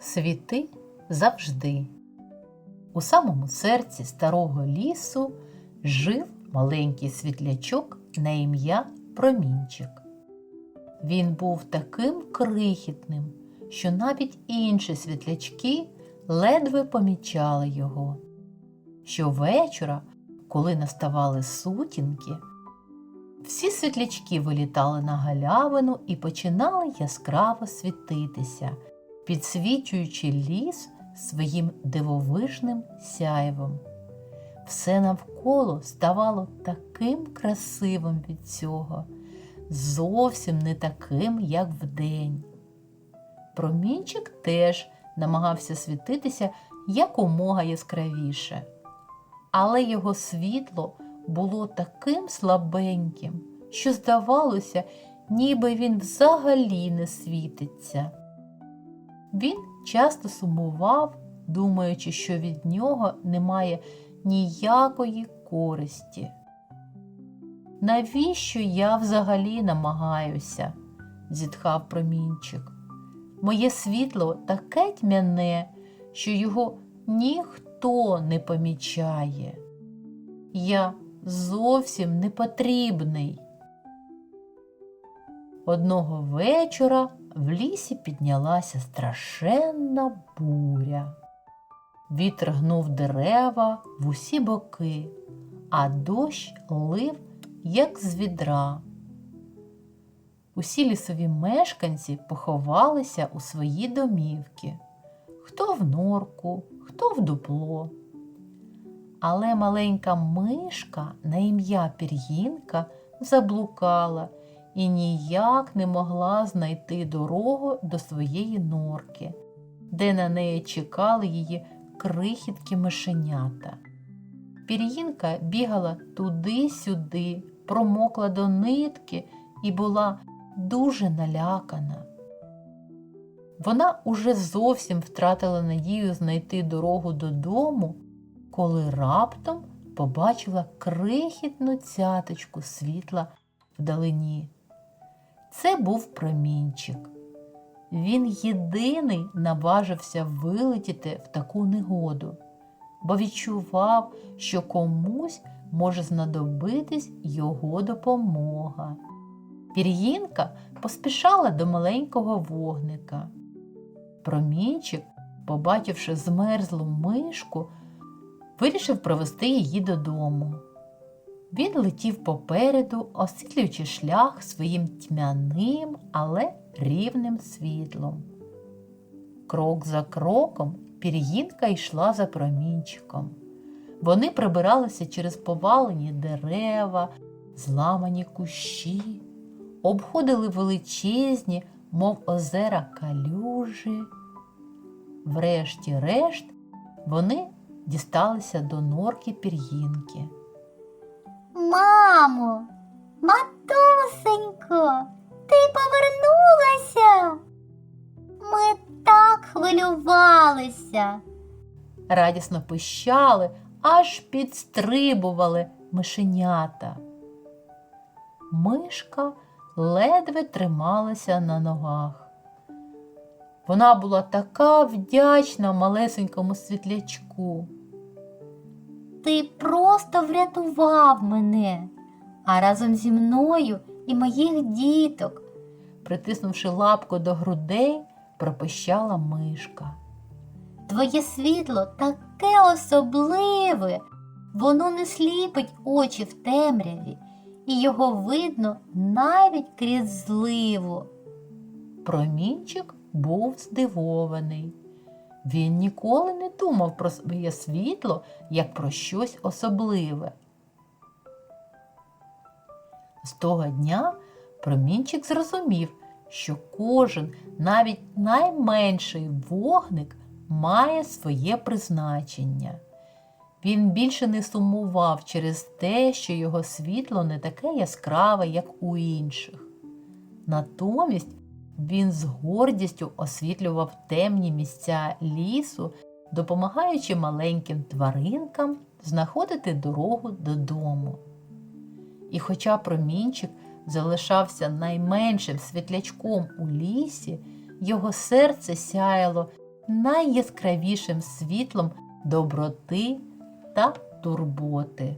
Світи завжди. У самому серці старого лісу жив маленький світлячок на ім'я Промінчик. Він був таким крихітним, що навіть інші світлячки ледве помічали його. Щовечора, коли наставали сутінки, всі світлячки вилітали на галявину і починали яскраво світитися, підсвічуючи ліс своїм дивовижним сяйвом. Все навколо ставало таким красивим від цього, зовсім не таким, як вдень. Промінчик теж намагався світитися якомога яскравіше, але його світло було таким слабеньким, що здавалося, ніби він взагалі не світиться. Він часто сумував, думаючи, що від нього немає ніякої користі. Навіщо я взагалі намагаюся? зітхав промінчик. Моє світло таке тьмяне, що його ніхто не помічає. Я зовсім не потрібний. Одного вечора в лісі піднялася страшенна буря. Вітер гнув дерева в усі боки, а дощ лив, як з відра. Усі лісові мешканці поховалися у свої домівки, хто в норку, хто в дупло. Але маленька мишка на ім'я Пір'їнка заблукала і ніяк не могла знайти дорогу до своєї норки, де на неї чекали її крихіткі мишенята. Пір'їнка бігала туди-сюди, промокла до нитки і була дуже налякана. Вона уже зовсім втратила надію знайти дорогу додому, коли раптом побачила крихітну цяточку світла вдалині. Це був промінчик. Він єдиний наважився вилетіти в таку негоду, бо відчував, що комусь може знадобитись його допомога. Пір'їнка поспішала до маленького вогника. Промінчик, побачивши змерзлу мишку, вирішив провести її додому. Він летів попереду, освітлюючи шлях своїм тьмяним, але рівним світлом. Крок за кроком пір'їнка йшла за промінчиком. Вони прибиралися через повалені дерева, зламані кущі, обходили величезні, мов озера калюжі. Врешті-решт вони дісталися до норки пір'їнки. Мамо, матусенько, ти повернулася? Ми так хвилювалися. радісно пищали, аж підстрибували мишенята. Мишка ледве трималася на ногах. Вона була така вдячна малесенькому світлячку. Ти просто врятував мене, а разом зі мною і моїх діток. Притиснувши лапку до грудей, пропищала мишка. Твоє світло таке особливе, воно не сліпить очі в темряві, і його видно навіть крізь зливу. Промінчик був здивований. Він ніколи не думав про своє світло як про щось особливе. З того дня промінчик зрозумів, що кожен, навіть найменший вогник, має своє призначення. Він більше не сумував через те, що його світло не таке яскраве, як у інших. Натомість він з гордістю освітлював темні місця лісу, допомагаючи маленьким тваринкам знаходити дорогу додому. І хоча промінчик залишався найменшим світлячком у лісі, його серце сяяло найяскравішим світлом доброти та турботи.